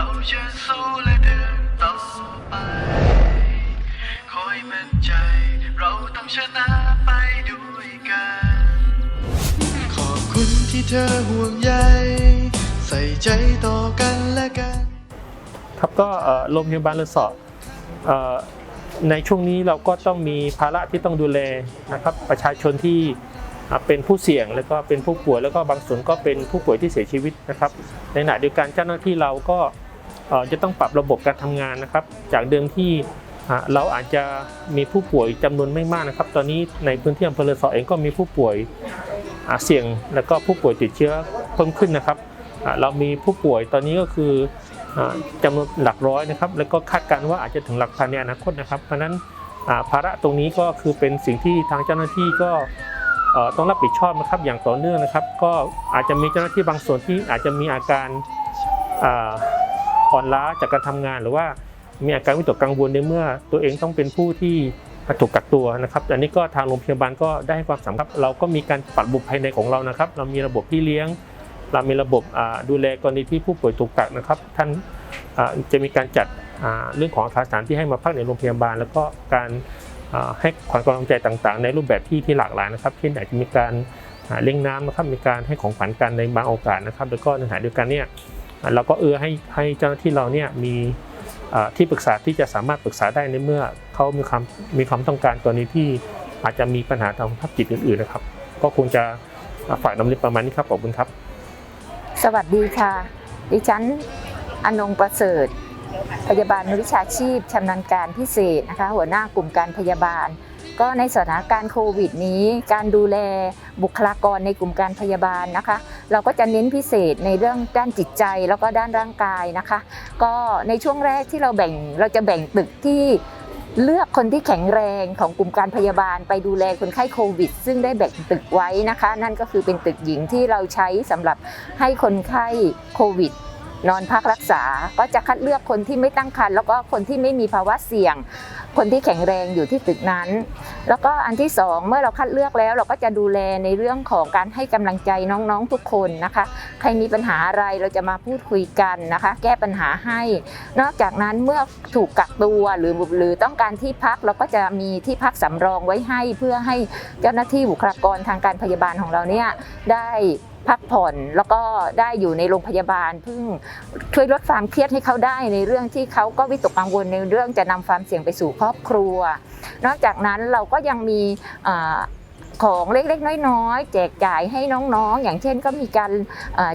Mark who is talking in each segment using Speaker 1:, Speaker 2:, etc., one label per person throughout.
Speaker 1: เราจะสู้และเดินต่อไป คอยมั่นใจ เราต้องชนะไปด้วยกัน ขอบคุณที่เธอห่วงใย ใส่ใจต่อกันและกัน
Speaker 2: ครับก็เอ่อโรงพยาบาลเรือสอเอ่อในช่วงนี้เราก็ต้องมีภาระที่ต้องดูแลนะครับประชาชนที่อ่าเป็นผู้เสี่ยงแล้วก็เป็นผู้ป่วยแล้วก็บางส่วนก็เป็นผู้ป่วยที่เสียชีวิตนะครับ ในขณะเดียวกันเจ้าหน้าที่เราก็ จะต้องปรับระบบการทำงานนะครับ จากเดิมที่เราอาจจะมีผู้ป่วยจำนวนไม่มากนะครับ ตอนนี้ในพื้นที่อำเภอเรือสอเองก็มีผู้ป่วยเสี่ยง แล้วก็ผู้ป่วยติดเชื้อเพิ่มขึ้นนะครับเรามีผู้ป่วยตอนนี้ก็คือจำนวนหลักร้อยนะครับ แล้วก็คาดการณ์ว่าอาจจะถึงหลักพันในอนาคตนะครับ เพราะนั้นภาระตรงนี้ก็คือเป็นสิ่งที่ทางเจ้าหน้าที่ก็ต้องรับผิดชอบนะครับอย่างต่อเนื่องนะครับ ก็อาจจะมีเจ้าหน้าที่บางส่วนที่อาจจะมีอาการ อ่อนล้าจากการทำงานหรือว่ามีอาการวิตกกังวลในเมื่อ ตัวเองต้องเป็นผู้ที่ถูกกักตัวนะครับ อันนี้ก็ทางโรงพยาบาลก็ได้ให้ความสำคัญเราก็มีการปรับระบภายในของเรานะครับ เรามีระบบพี่เลี้ยง เรามีระบบดูแลกรณีที่ผู้ป่วยถูกกักนะครับ ท่านจะมีการจัดเรื่องของอาคารที่ให้มาพักในโรงพยาบาล แล้วก็การให้ความกำลังใจต่างๆ ในรูปแบบที่ที่หลากหลายนะครับเช่นอาจจะมีการเลี้ยงน้ำนะครับมีการให้ของขวัญกันในบางโอกาสนะครับ แล้วก็ในขณะเดียวกันเนี่ย เราก็เอื้อให้ให้เจ้าหน้าที่เราเนี่ยมีที่ปรึกษาที่จะสามารถปรึกษาได้ในเมื่อเขามีความมีความต้องการตัวนี้ที่อาจจะมีปัญหาทางภาพจิตอื่นๆนะครับ ก็คงจะอ่าฝากนำเรียนประมาณนี้ครับขอบคุณครับ
Speaker 3: สวัสดีค่ะ ดิฉันอนงประเสริฐ พยาบาลวิชาชีพชำนาญการพิเศษนะคะ หัวหน้ากลุ่มการพยาบาล ก็ในสถานการณ์โควิดนี้ การดูแลบุคลากรในกลุ่มการพยาบาลนะคะ เราก็จะเน้นพิเศษในเรื่องด้านจิตใจแล้วก็ด้านร่างกายนะคะ ก็ในช่วงแรกที่เราแบ่งเราจะแบ่งตึกที่เลือกคนที่แข็งแรงของกลุ่มการพยาบาลไปดูแลคนไข้โควิด ซึ่งได้แบ่งตึกไว้นะคะ นั่นก็คือเป็นตึกหญิงที่เราใช้สำหรับให้คนไข้โควิด นอนพักรักษาก็จะคัดเลือกคนที่ไม่ตั้งครรภ์แล้วก็คนที่ไม่มีภาวะเสี่ยง คนที่แข็งแรงอยู่ที่ตึกนั้น แล้วก็อันที่สองเมื่อเราคัดเลือกแล้ว เราก็จะดูแลในเรื่องของการให้กำลังใจน้องๆทุกคนนะคะ ใครมีปัญหาอะไรเราจะมาพูดคุยกันนะคะ แก้ปัญหาให้ นอกจากนั้นเมื่อถูกกักตัวหรือหรือต้องการที่พักเราก็จะมีที่พักสำรองไว้ให้เพื่อให้เจ้าหน้าที่บุคลากรทางการพยาบาลของเราเนี่ยได้ พักผ่อนแล้วก็ได้อยู่ในโรงพยาบาลเพิ่งช่วยลดความเครียดให้เขาได้ในเรื่องที่เขาก็วิตกกังวลในเรื่องจะนำความเสี่ยงไปสู่ครอบครัว นอกจากนั้นเราก็ยังมีอ ของเล็กๆ น้อยๆ แจกจ่ายให้น้องๆ อย่างเช่นก็มีการ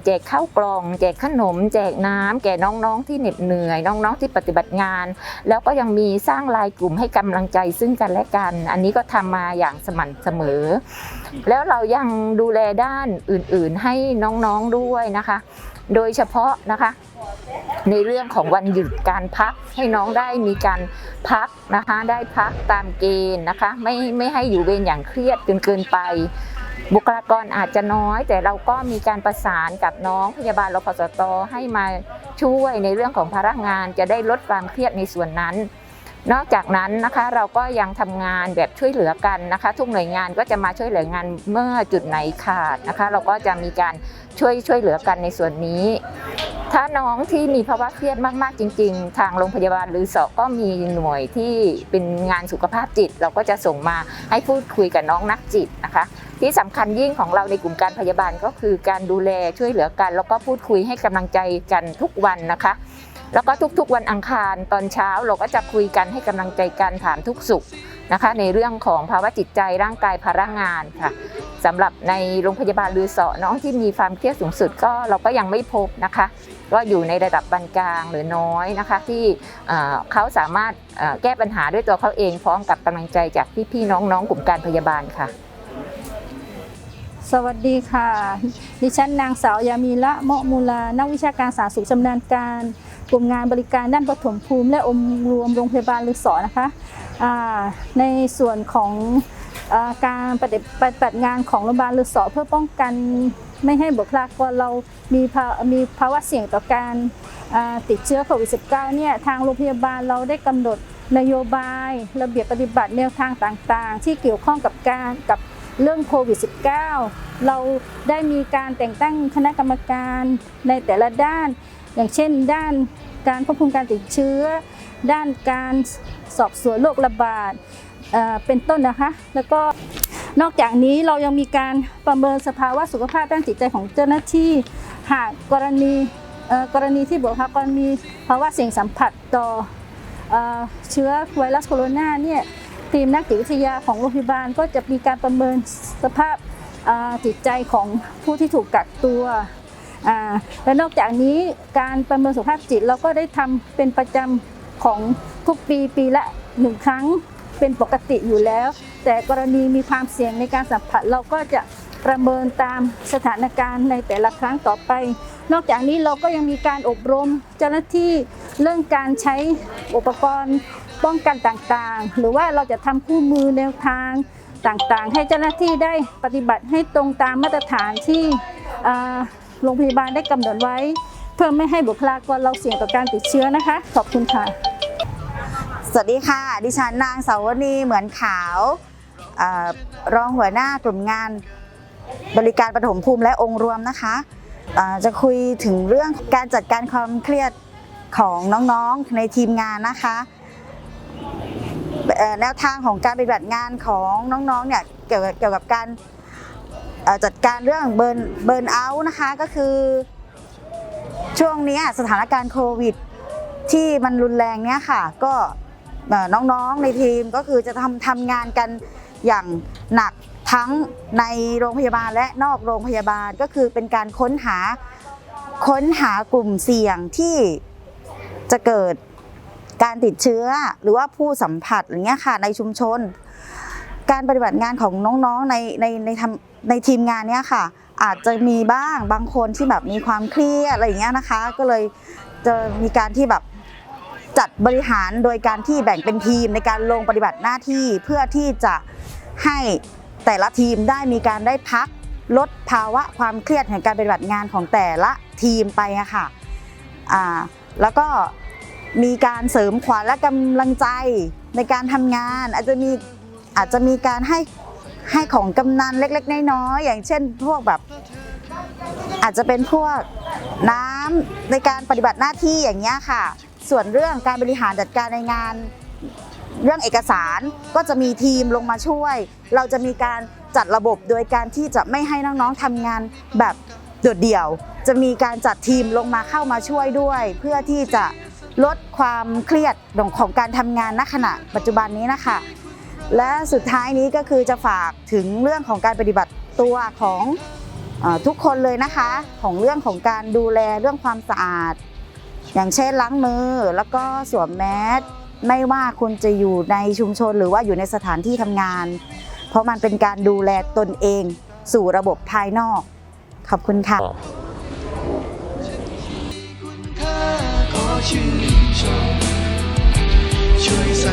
Speaker 3: แจกข้าวกล่อง แจกขนม แจกน้ำแก่น้องๆ ที่เหน็ดเหนื่อย น้องๆ ที่ปฏิบัติงาน แล้วก็ยังมีสร้างลายกลุ่มให้กำลังใจซึ่งกันและกัน อันนี้ก็ทำมาอย่างสม่ำเสมอ แล้วเรายังดูแลด้านอื่นๆ ให้น้องๆ ด้วยนะคะ โดยเฉพาะนะคะ ในเรื่องของวันหยุดการพักให้น้องได้มีการพักนะคะได้พักตามเกณฑ์นะคะ ไม่ไม่ให้อยู่เวรอย่างเครียดจนเกินไปบุคลากรอาจจะน้อย แต่เราก็มีการประสานกับน้องพยาบาลรพสตให้มาช่วยในเรื่องของภาระงานจะได้ลดความเครียดในส่วนนั้น นอกจากนั้นนะคะเราก็ยังทำงานแบบช่วยเหลือกันนะคะ ทุกหน่วยงานก็จะมาช่วยเหลืองานเมื่อจุดไหนขาดนะคะ เราก็จะมีการช่วยช่วยเหลือกันในส่วนนี้ ถ้าน้องที่มีภาวะเครียดมากๆจริง ๆ ทางโรงพยาบาลหรือสอก็มีหน่วยที่เป็นงานสุขภาพจิต เราก็จะส่งมาให้พูดคุยกับน้องนักจิตนะคะ ที่สำคัญยิ่งของเราในกลุ่มการพยาบาลก็คือการดูแลช่วยเหลือกัน แล้วก็พูดคุยให้กำลังใจกันทุกวันนะคะ แล้วก็ทุกๆวันอังคารตอนเช้าเราก็จะคุยกันให้กำลังใจกันถามทุกสุขนะคะ ในเรื่องของภาวะจิตใจร่างกายภาระงานค่ะสำหรับในโรงพยาบาลลือเสาะน้องที่มีความเครียดสูงสุดก็เราก็ยังไม่พบนะคะ ก็อยู่ในระดับปานกลางหรือน้อยนะคะ ที่เเขาสามารถแก้ปัญหาด้วยตัวเขาเองพร้อมกับกำลังใจจากพี่ๆน้องๆกลุ่มการพยาบาลค่ะ
Speaker 4: สวัสดีค่ะ ดิฉันนางสาวยามีละเมะมูลา นักวิชาการสาธารณสุขชำนาญการ ลุ่มงานบริการด้านปฐมภูมิ และองค์รวมโรงพยาบาลลึกสอนะคะในส่วนของอการปฏิบัติงานของโรงพยาบาลลึกสอเพื่อป้องกันไม่ให้บุคลากรเรามีมีภาวะเสี่ยงต่อการติดเชื้อโควิด -19 เนี่ยทางโรงพยาบาลเราได้กำหนดนโยบาย ระเบียบปฏิบัติแนวทางต่างๆ ที่เกี่ยวข้องกับการกับเรื่องโควิด -19 เราได้มีการแต่งตั้งคณะกรรมการในแต่ละด้าน อย่างเช่น ด้านการควบคุมการติดเชื้อ ด้านการสอบสวนโรคระบาดเเป็นต้นนะคะ แล้วก็นอกจากนี้เรายังมีการประเมินสภาวะสุขภาพด้านจิตใจของเจ้าหน้าที่ หากกรณีกรณีที่บอกว่ากรณีภาวะเสี่ยงสัมผัสต่อเอเชื้อไวรัสโคโรนาเนี่ยทีมนักจิตวิทยาของโรงพยาบาลก็จะมีการประเมินสภาพจิตใจของผู้ที่ถูกกักตัว และนอกจากนี้การประเมินสุขภาพจิตเราก็ได้ทำเป็นประจำของทุกปีปีละหนึ่งครั้งเป็นปกติอยู่แล้ว แต่กรณีมีความเสี่ยงในการสัมผัสเราก็จะประเมินตามสถานการณ์ในแต่ละครั้งต่อไป นอกจากนี้เราก็ยังมีการอบรมเจ้าหน้าที่เรื่องการใช้อุปกรณ์ป้องกันต่างๆ หรือว่าเราจะทำคู่มือแนวทางต่างๆ ให้เจ้าหน้าที่ได้ปฏิบัติให้ตรงตามมาตรฐานที่ โรงพยาบาลได้กำหนดไว้ เพื่อไม่ให้บุคลากรเราเสี่ยงต่อการติดเชื้อนะคะ ขอบคุณค่ะ
Speaker 5: สวัสดีค่ะ ดิฉันนางสาวนีเหมือนขาวอรองหัวหน้ากลุ่มงานบริการปฐมภูมิและองค์รวมนะคะจะคุยถึงเรื่องการจัดการความเครียดของน้องๆในทีมงานนะคะแนวทางของการปฏิบัติงานของน้องๆเนี่ยเกี่ยวกับการ จัดการเรื่องเบิร์นเบิร์นเอาท์นะคะก็คือช่วงนี้สถานการณ์โควิด ที่มันรุนแรงเนี้ยค่ะ ก็น้องๆในทีมก็คือจะทำทำงานกันอย่างหนักทั้งในโรงพยาบาลและนอกโรงพยาบาลก็คือเป็นการค้นหาค้นหากลุ่มเสี่ยงที่จะเกิดการติดเชื้อหรือว่าผู้สัมผัสอย่างเงี้ยค่ะในชุมชน การปฏิบัติงานของน้องๆในในในทำในทีมงานเนี้ยค่ะ อาจจะมีบ้างบางคนที่แบบมีความเครียดอะไรอย่างเงี้ยนะคะ ก็เลยจะมีการที่แบบจัดบริหารโดยการที่แบ่งเป็นทีมในการลงปฏิบัติหน้าที่เพื่อที่จะให้แต่ละทีมได้มีการได้พักลดภาวะความเครียดแห่งการปฏิบัติงานของแต่ละทีมไปอะค่ะอ่าแล้วก็มีการเสริมขวัญและกำลังใจในการทำงาน อาจจะมี อาจจะมีการให้ให้ของกำนันเล็กๆ น้อยๆอย่างเช่นพวกแบบอาจจะเป็นพวกน้ำในการปฏิบัติหน้าที่อย่างเงี้ยค่ะ ส่วนเรื่องการบริหารจัดการในงานเรื่องเอกสารก็จะมีทีมลงมาช่วย เราจะมีการจัดระบบโดยการที่จะไม่ให้น้องๆทำงานแบบโดดเดี่ยว จะมีการจัดทีมลงมาเข้ามาช่วยด้วย เพื่อที่จะลดความเครียดของการทำงานณขณะปัจจุบันนี้นะคะ และสุดท้ายนี้ก็คือจะฝากถึงเรื่องของการปฏิบัติตัวของอทุกคนเลยนะคะ ของเรื่องของการดูแลเรื่องความสะอาด อย่างเช่นล้างมือแล้วก็สวมแมสไม่ว่าคุณจะอยู่ในชุมชนหรือว่าอยู่ในสถานที่ทำงาน เพราะมันเป็นการดูแลตนเองสู่ระบบภายนอก ขอบคุณค่ะ
Speaker 1: คุณค่าขอชื่นชม